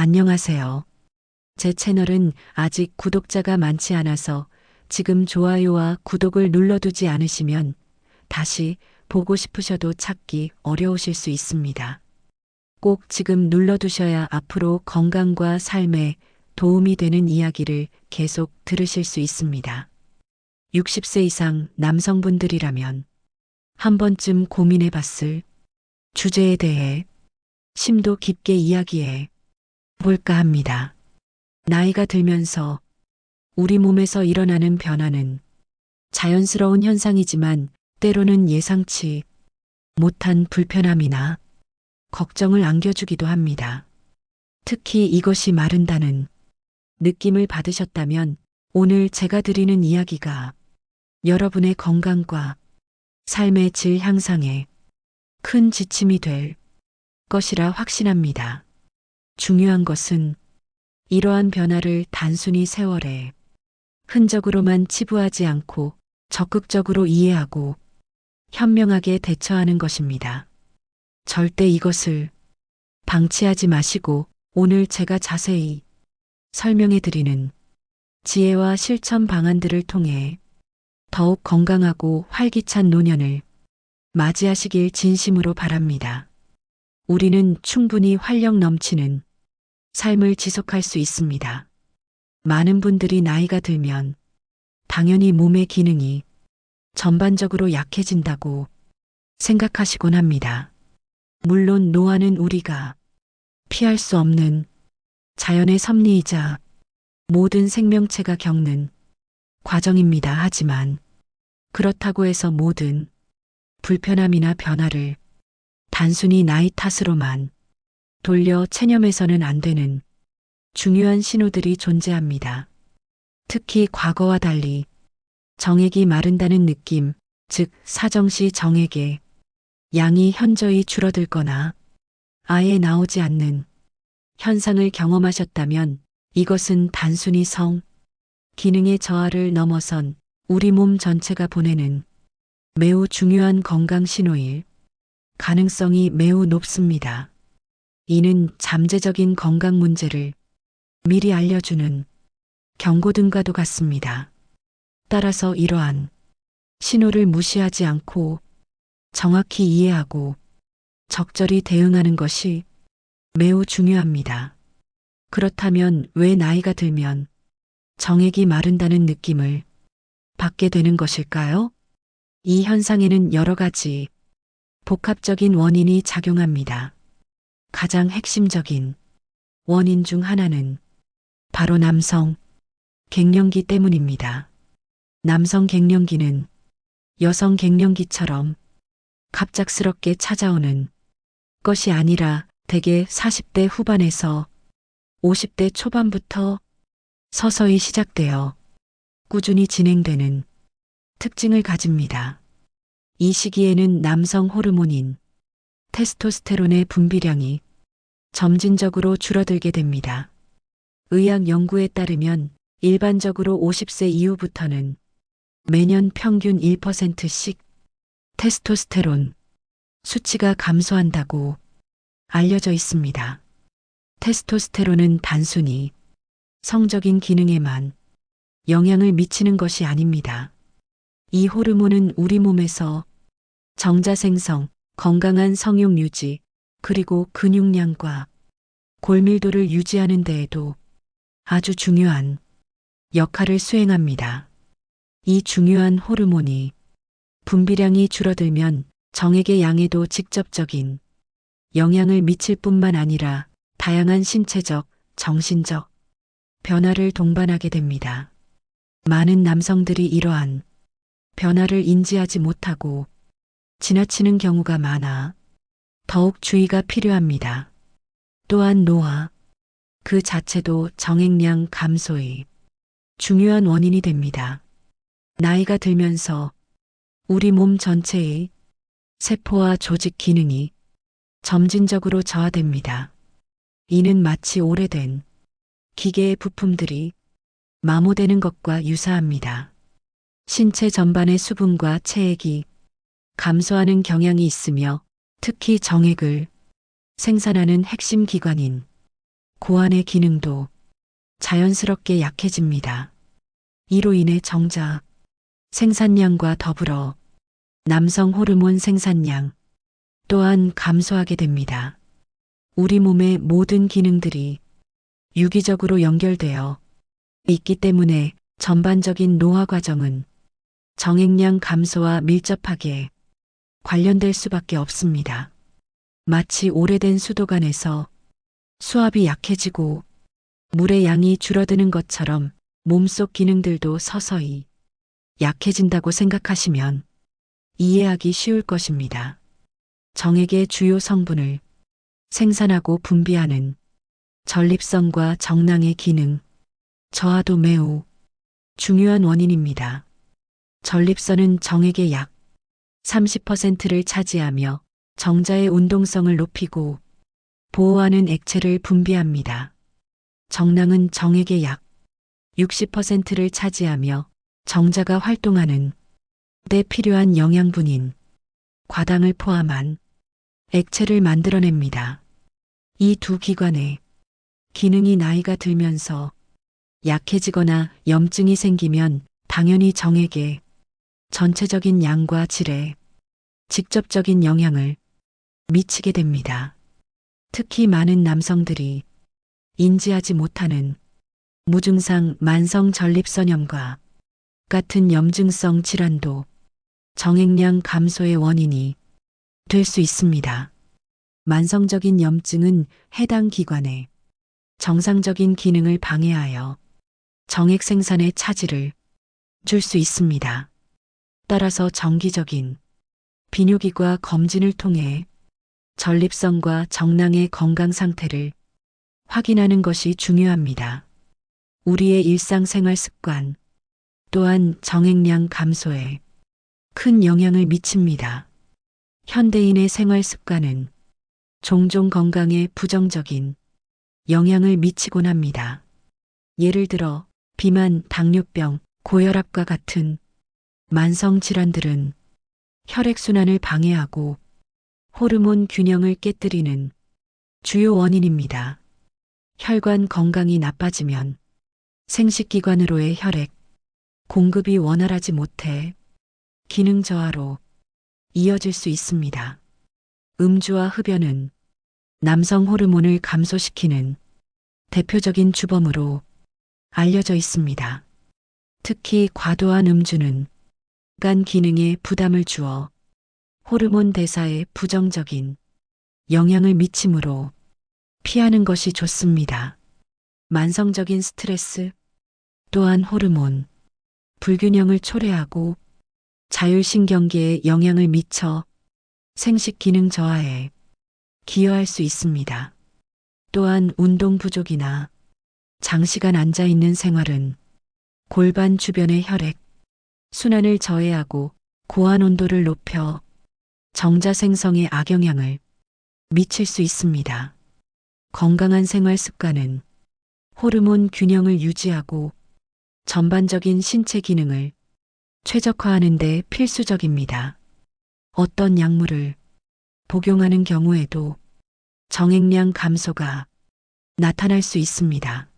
안녕하세요. 제 채널은 아직 구독자가 많지 않아서 지금 좋아요와 구독을 눌러두지 않으시면 다시 보고 싶으셔도 찾기 어려우실 수 있습니다. 꼭 지금 눌러두셔야 앞으로 건강과 삶에 도움이 되는 이야기를 계속 들으실 수 있습니다. 60세 이상 남성분들이라면 한 번쯤 고민해 봤을 주제에 대해 심도 깊게 이야기해 볼까 합니다. 나이가 들면서 우리 몸에서 일어나는 변화는 자연스러운 현상이지만 때로는 예상치 못한 불편함이나 걱정을 안겨주기도 합니다. 특히 이것이 마른다는 느낌을 받으셨다면 오늘 제가 드리는 이야기가 여러분의 건강과 삶의 질 향상에 큰 지침이 될 것이라 확신합니다. 중요한 것은 이러한 변화를 단순히 세월의 흔적으로만 치부하지 않고 적극적으로 이해하고 현명하게 대처하는 것입니다. 절대 이것을 방치하지 마시고 오늘 제가 자세히 설명해 드리는 지혜와 실천 방안들을 통해 더욱 건강하고 활기찬 노년을 맞이하시길 진심으로 바랍니다. 우리는 충분히 활력 넘치는 삶을 지속할 수 있습니다. 많은 분들이 나이가 들면 당연히 몸의 기능이 전반적으로 약해진다고 생각하시곤 합니다. 물론 노화는 우리가 피할 수 없는 자연의 섭리이자 모든 생명체가 겪는 과정입니다. 하지만 그렇다고 해서 모든 불편함이나 변화를 단순히 나이 탓으로만 돌려 체념해서는 안 되는 중요한 신호들이 존재합니다. 특히 과거와 달리 정액이 마른다는 느낌, 즉 사정시 정액의 양이 현저히 줄어들거나 아예 나오지 않는 현상을 경험하셨다면 이것은 단순히 성, 기능의 저하를 넘어선 우리 몸 전체가 보내는 매우 중요한 건강 신호일 가능성이 매우 높습니다. 이는 잠재적인 건강 문제를 미리 알려주는 경고등과도 같습니다. 따라서 이러한 신호를 무시하지 않고 정확히 이해하고 적절히 대응하는 것이 매우 중요합니다. 그렇다면 왜 나이가 들면 정액이 마른다는 느낌을 받게 되는 것일까요? 이 현상에는 여러 가지 복합적인 원인이 작용합니다. 가장 핵심적인 원인 중 하나는 바로 남성 갱년기 때문입니다. 남성 갱년기는 여성 갱년기처럼 갑작스럽게 찾아오는 것이 아니라 대개 40대 후반에서 50대 초반부터 서서히 시작되어 꾸준히 진행되는 특징을 가집니다. 이 시기에는 남성 호르몬인 테스토스테론의 분비량이 점진적으로 줄어들게 됩니다. 의학 연구에 따르면 일반적으로 50세 이후부터는 매년 평균 1%씩 테스토스테론 수치가 감소한다고 알려져 있습니다. 테스토스테론은 단순히 성적인 기능에만 영향을 미치는 것이 아닙니다. 이 호르몬은 우리 몸에서 정자 생성, 건강한 성욕 유지, 그리고 근육량과 골밀도를 유지하는 데에도 아주 중요한 역할을 수행합니다. 이 중요한 호르몬이 분비량이 줄어들면 정액의 양에도 직접적인 영향을 미칠 뿐만 아니라 다양한 신체적, 정신적 변화를 동반하게 됩니다. 많은 남성들이 이러한 변화를 인지하지 못하고 지나치는 경우가 많아 더욱 주의가 필요합니다. 또한 노화, 그 자체도 정액량 감소의 중요한 원인이 됩니다. 나이가 들면서 우리 몸 전체의 세포와 조직 기능이 점진적으로 저하됩니다. 이는 마치 오래된 기계의 부품들이 마모되는 것과 유사합니다. 신체 전반의 수분과 체액이 감소하는 경향이 있으며 특히 정액을 생산하는 핵심 기관인 고환의 기능도 자연스럽게 약해집니다. 이로 인해 정자, 생산량과 더불어 남성 호르몬 생산량 또한 감소하게 됩니다. 우리 몸의 모든 기능들이 유기적으로 연결되어 있기 때문에 전반적인 노화 과정은 정액량 감소와 밀접하게 관련될 수밖에 없습니다. 마치 오래된 수도관에서 수압이 약해지고 물의 양이 줄어드는 것처럼 몸속 기능들도 서서히 약해진다고 생각하시면 이해하기 쉬울 것입니다. 정액의 주요 성분을 생산하고 분비하는 전립선과 정낭의 기능, 저하도 매우 중요한 원인입니다. 전립선은 정액의 약 30%를 차지하며 정자의 운동성을 높이고 보호하는 액체를 분비합니다. 정낭은 정액의 약 60%를 차지하며 정자가 활동하는 때 필요한 영양분인 과당을 포함한 액체를 만들어냅니다. 이 두 기관의 기능이 나이가 들면서 약해지거나 염증이 생기면 당연히 정액의 전체적인 양과 질에 직접적인 영향을 미치게 됩니다. 특히 많은 남성들이 인지하지 못하는 무증상 만성 전립선염과 같은 염증성 질환도 정액량 감소의 원인이 될 수 있습니다. 만성적인 염증은 해당 기관의 정상적인 기능을 방해하여 정액 생산에 차질을 줄 수 있습니다. 따라서 정기적인 비뇨기과 검진을 통해 전립선과 정낭의 건강 상태를 확인하는 것이 중요합니다. 우리의 일상생활 습관 또한 정액량 감소에 큰 영향을 미칩니다. 현대인의 생활 습관은 종종 건강에 부정적인 영향을 미치곤 합니다. 예를 들어 비만, 당뇨병, 고혈압과 같은 만성 질환들은 혈액순환을 방해하고 호르몬 균형을 깨뜨리는 주요 원인입니다. 혈관 건강이 나빠지면 생식기관으로의 혈액 공급이 원활하지 못해 기능 저하로 이어질 수 있습니다. 음주와 흡연은 남성 호르몬을 감소시키는 대표적인 주범으로 알려져 있습니다. 특히 과도한 음주는 간 기능에 부담을 주어 호르몬 대사에 부정적인 영향을 미치므로 피하는 것이 좋습니다. 만성적인 스트레스 또한 호르몬 불균형을 초래하고 자율신경계에 영향을 미쳐 생식 기능 저하에 기여할 수 있습니다. 또한 운동 부족이나 장시간 앉아 있는 생활은 골반 주변의 혈액, 순환을 저해하고 고환 온도를 높여 정자 생성에 악영향을 미칠 수 있습니다. 건강한 생활 습관은 호르몬 균형을 유지하고 전반적인 신체 기능을 최적화하는 데 필수적입니다. 어떤 약물을 복용하는 경우에도 정액량 감소가 나타날 수 있습니다.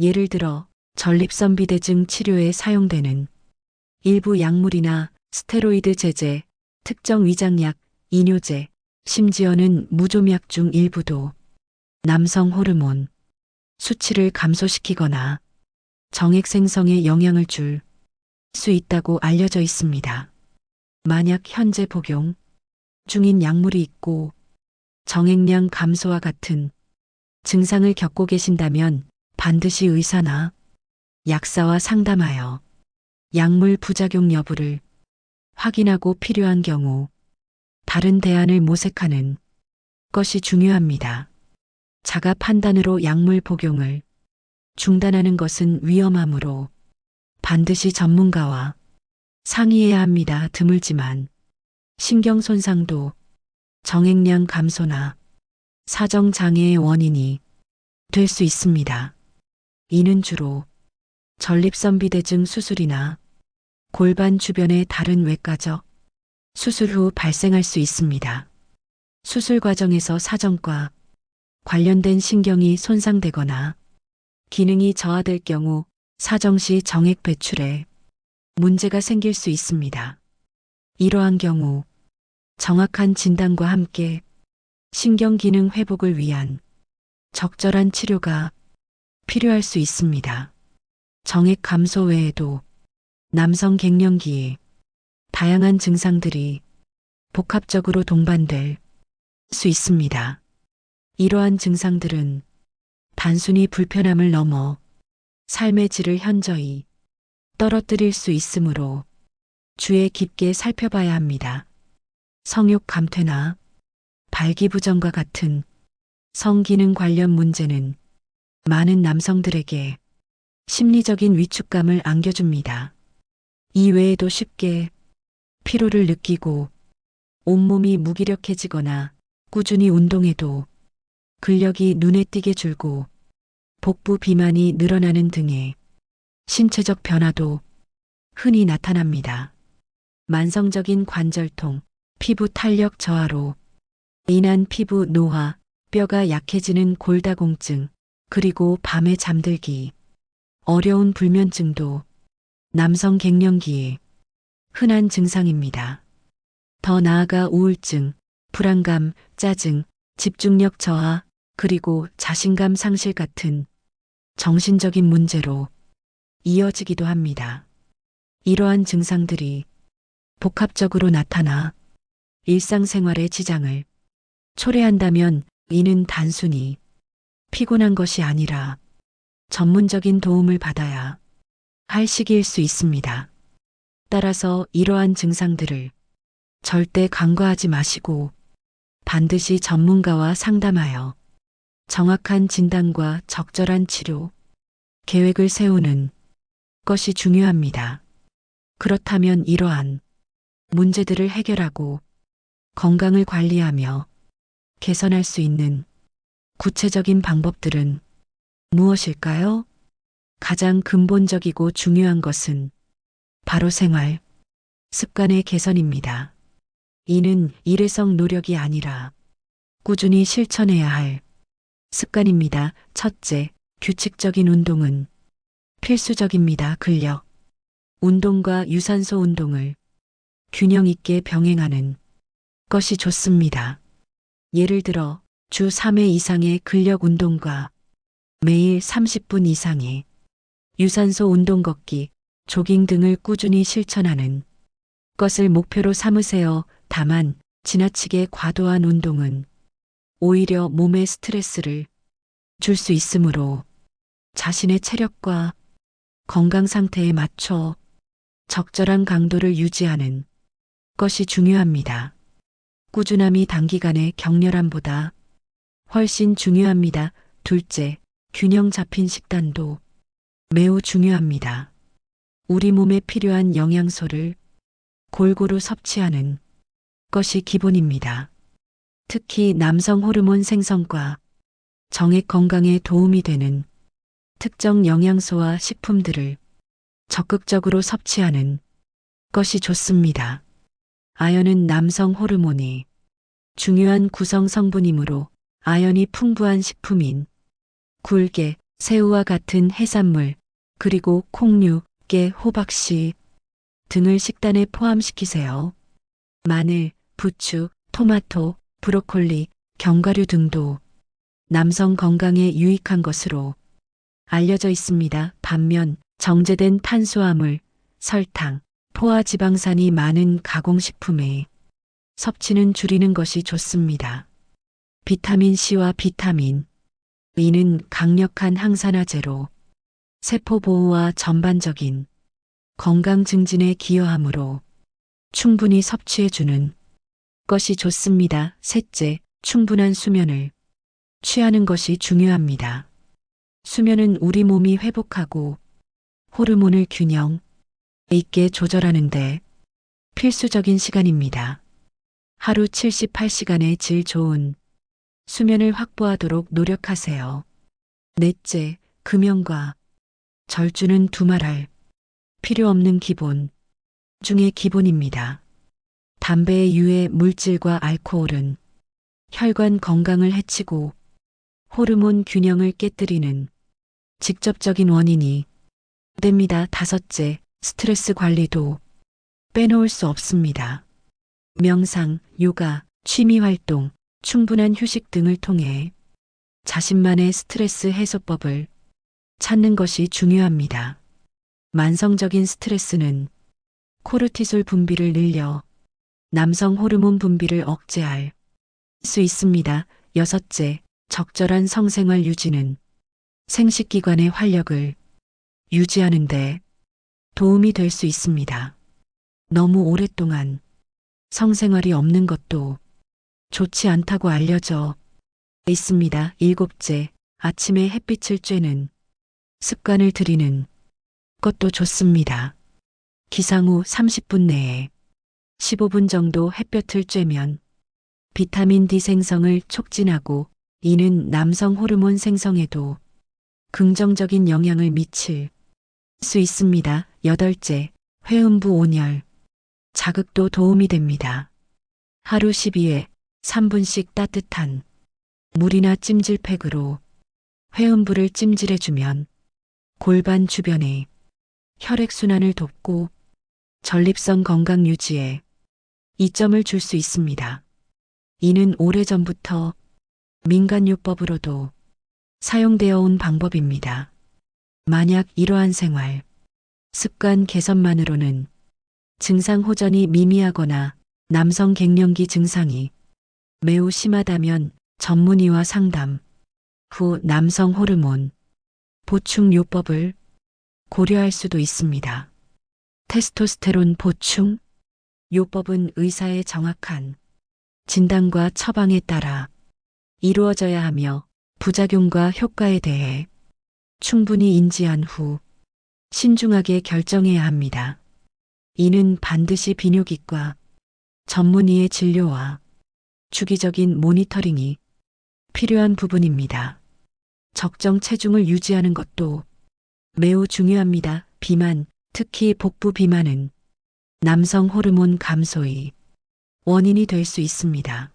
예를 들어 전립선 비대증 치료에 사용되는 일부 약물이나 스테로이드 제제, 특정 위장약, 이뇨제, 심지어는 무좀약 중 일부도 남성 호르몬 수치를 감소시키거나 정액 생성에 영향을 줄 수 있다고 알려져 있습니다. 만약 현재 복용 중인 약물이 있고 정액량 감소와 같은 증상을 겪고 계신다면 반드시 의사나 약사와 상담하여 약물 부작용 여부를 확인하고 필요한 경우 다른 대안을 모색하는 것이 중요합니다. 자가 판단으로 약물 복용을 중단하는 것은 위험하므로 반드시 전문가와 상의해야 합니다. 드물지만 신경 손상도 정액량 감소나 사정 장애의 원인이 될 수 있습니다. 이는 주로 전립선 비대증 수술이나 골반 주변의 다른 외과적 수술 후 발생할 수 있습니다. 수술 과정에서 사정과 관련된 신경이 손상되거나 기능이 저하될 경우 사정시 정액 배출에 문제가 생길 수 있습니다. 이러한 경우 정확한 진단과 함께 신경 기능 회복을 위한 적절한 치료가 필요할 수 있습니다. 정액 감소 외에도 남성 갱년기에 다양한 증상들이 복합적으로 동반될 수 있습니다. 이러한 증상들은 단순히 불편함을 넘어 삶의 질을 현저히 떨어뜨릴 수 있으므로 주의 깊게 살펴봐야 합니다. 성욕 감퇴나 발기부전과 같은 성기능 관련 문제는 많은 남성들에게 심리적인 위축감을 안겨줍니다. 이 외에도 쉽게 피로를 느끼고 온몸이 무기력해지거나 꾸준히 운동해도 근력이 눈에 띄게 줄고 복부 비만이 늘어나는 등의 신체적 변화도 흔히 나타납니다. 만성적인 관절통, 피부 탄력 저하로 인한 피부 노화, 뼈가 약해지는 골다공증, 그리고 밤에 잠들기, 어려운 불면증도 남성 갱년기에 흔한 증상입니다. 더 나아가 우울증, 불안감, 짜증, 집중력 저하, 그리고 자신감 상실 같은 정신적인 문제로 이어지기도 합니다. 이러한 증상들이 복합적으로 나타나 일상생활의 지장을 초래한다면 이는 단순히 피곤한 것이 아니라 전문적인 도움을 받아야 할 시기일 수 있습니다. 따라서 이러한 증상들을 절대 간과하지 마시고 반드시 전문가와 상담하여 정확한 진단과 적절한 치료, 계획을 세우는 것이 중요합니다. 그렇다면 이러한 문제들을 해결하고 건강을 관리하며 개선할 수 있는 구체적인 방법들은 무엇일까요? 가장 근본적이고 중요한 것은 바로 생활, 습관의 개선입니다. 이는 일회성 노력이 아니라 꾸준히 실천해야 할 습관입니다. 첫째, 규칙적인 운동은 필수적입니다. 근력. 운동과 유산소 운동을 균형 있게 병행하는 것이 좋습니다. 예를 들어 주 3회 이상의 근력 운동과 매일 30분 이상의 유산소 운동 걷기, 조깅 등을 꾸준히 실천하는 것을 목표로 삼으세요. 다만 지나치게 과도한 운동은 오히려 몸에 스트레스를 줄 수 있으므로 자신의 체력과 건강 상태에 맞춰 적절한 강도를 유지하는 것이 중요합니다. 꾸준함이 단기간의 격렬함보다 훨씬 중요합니다. 둘째, 균형 잡힌 식단도 매우 중요합니다. 우리 몸에 필요한 영양소를 골고루 섭취하는 것이 기본입니다. 특히 남성 호르몬 생성과 정액 건강에 도움이 되는 특정 영양소와 식품들을 적극적으로 섭취하는 것이 좋습니다. 아연은 남성 호르몬이 중요한 구성 성분이므로 아연이 풍부한 식품인 굴게, 새우와 같은 해산물, 그리고 콩류, 깨, 호박씨 등을 식단에 포함시키세요. 마늘, 부추, 토마토, 브로콜리, 견과류 등도 남성 건강에 유익한 것으로 알려져 있습니다. 반면 정제된 탄수화물, 설탕, 포화지방산이 많은 가공식품의 섭취는 줄이는 것이 좋습니다. 비타민 C와 비타민 E는 강력한 항산화제로 세포 보호와 전반적인 건강 증진에 기여하므로 충분히 섭취해 주는 것이 좋습니다. 셋째, 충분한 수면을 취하는 것이 중요합니다. 수면은 우리 몸이 회복하고 호르몬을 균형 있게 조절하는데 필수적인 시간입니다. 하루 78시간의 질 좋은 수면을 확보하도록 노력하세요. 넷째, 금연과 절주는 두말할 필요 없는 기본 중의 기본입니다. 담배의 유해 물질과 알코올은 혈관 건강을 해치고 호르몬 균형을 깨뜨리는 직접적인 원인이 됩니다. 다섯째, 스트레스 관리도 빼놓을 수 없습니다. 명상, 요가, 취미 활동, 충분한 휴식 등을 통해 자신만의 스트레스 해소법을 찾는 것이 중요합니다. 만성적인 스트레스는 코르티솔 분비를 늘려 남성 호르몬 분비를 억제할 수 있습니다. 여섯째, 적절한 성생활 유지는 생식기관의 활력을 유지하는데 도움이 될 수 있습니다. 너무 오랫동안 성생활이 없는 것도 좋지 않다고 알려져 있습니다. 일곱째, 아침에 햇빛을 쬐는 습관을 들이는 것도 좋습니다. 기상 후 30분 내에 15분 정도 햇볕을 쬐면 비타민 D 생성을 촉진하고 이는 남성 호르몬 생성에도 긍정적인 영향을 미칠 수 있습니다. 여덟째, 회음부 온열. 자극도 도움이 됩니다. 하루 12회 3분씩 따뜻한 물이나 찜질팩으로 회음부를 찜질해주면 골반 주변의 혈액순환을 돕고 전립선 건강 유지에 이점을 줄 수 있습니다. 이는 오래전부터 민간요법으로도 사용되어 온 방법입니다. 만약 이러한 생활, 습관 개선만으로는 증상 호전이 미미하거나 남성 갱년기 증상이 매우 심하다면 전문의와 상담 후 남성 호르몬 보충 요법을 고려할 수도 있습니다. 테스토스테론 보충 요법은 의사의 정확한 진단과 처방에 따라 이루어져야 하며 부작용과 효과에 대해 충분히 인지한 후 신중하게 결정해야 합니다. 이는 반드시 비뇨기과 전문의의 진료와 주기적인 모니터링이 필요한 부분입니다. 적정 체중을 유지하는 것도 매우 중요합니다. 비만, 특히 복부 비만은 남성 호르몬 감소의 원인이 될 수 있습니다.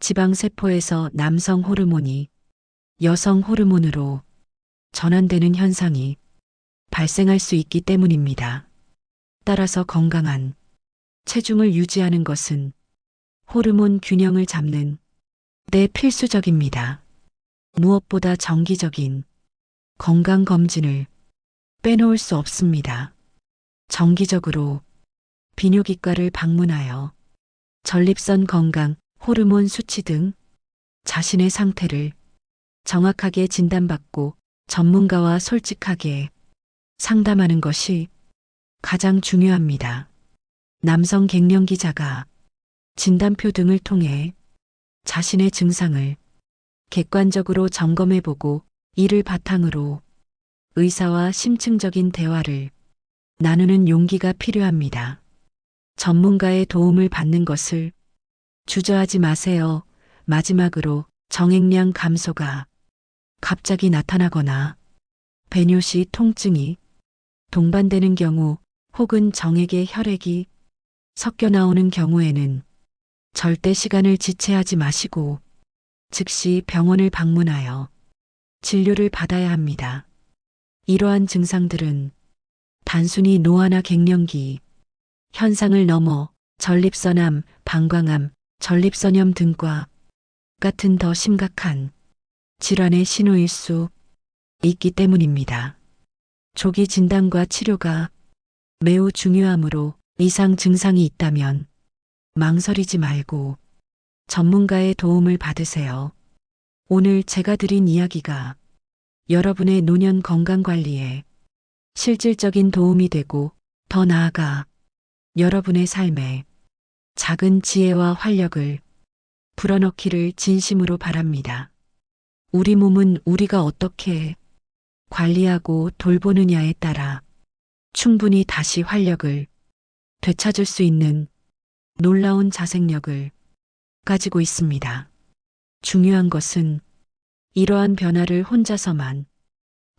지방세포에서 남성 호르몬이 여성 호르몬으로 전환되는 현상이 발생할 수 있기 때문입니다. 따라서 건강한 체중을 유지하는 것은 호르몬 균형을 잡는 데 필수적입니다. 무엇보다 정기적인 건강검진을 빼놓을 수 없습니다. 정기적으로 비뇨기과를 방문하여 전립선 건강, 호르몬 수치 등 자신의 상태를 정확하게 진단받고 전문가와 솔직하게 상담하는 것이 가장 중요합니다. 남성 갱년기자가 진단표 등을 통해 자신의 증상을 객관적으로 점검해보고 이를 바탕으로 의사와 심층적인 대화를 나누는 용기가 필요합니다. 전문가의 도움을 받는 것을 주저하지 마세요. 마지막으로 정액량 감소가 갑자기 나타나거나 배뇨 시 통증이 동반되는 경우 혹은 정액의 혈액이 섞여 나오는 경우에는 절대 시간을 지체하지 마시고 즉시 병원을 방문하여 진료를 받아야 합니다. 이러한 증상들은 단순히 노화나 갱년기, 현상을 넘어 전립선암, 방광암, 전립선염 등과 같은 더 심각한 질환의 신호일 수 있기 때문입니다. 조기 진단과 치료가 매우 중요하므로 이상 증상이 있다면 망설이지 말고 전문가의 도움을 받으세요. 오늘 제가 드린 이야기가 여러분의 노년 건강 관리에 실질적인 도움이 되고 더 나아가 여러분의 삶에 작은 지혜와 활력을 불어넣기를 진심으로 바랍니다. 우리 몸은 우리가 어떻게 관리하고 돌보느냐에 따라 충분히 다시 활력을 되찾을 수 있는 놀라운 자생력을 가지고 있습니다. 중요한 것은 이러한 변화를 혼자서만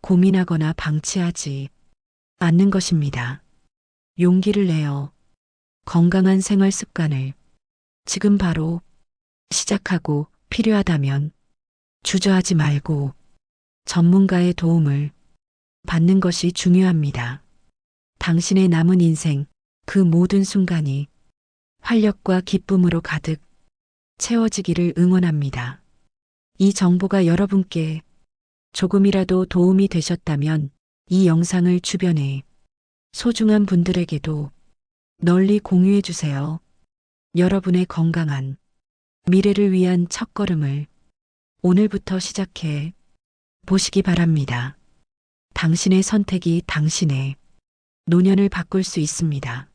고민하거나 방치하지 않는 것입니다. 용기를 내어 건강한 생활 습관을 지금 바로 시작하고 필요하다면 주저하지 말고 전문가의 도움을 받는 것이 중요합니다. 당신의 남은 인생 그 모든 순간이 활력과 기쁨으로 가득 채워지기를 응원합니다. 이 정보가 여러분께 조금이라도 도움이 되셨다면 이 영상을 주변에 소중한 분들에게도 널리 공유해 주세요. 여러분의 건강한 미래를 위한 첫걸음을 오늘부터 시작해 보시기 바랍니다. 당신의 선택이 당신의 노년을 바꿀 수 있습니다.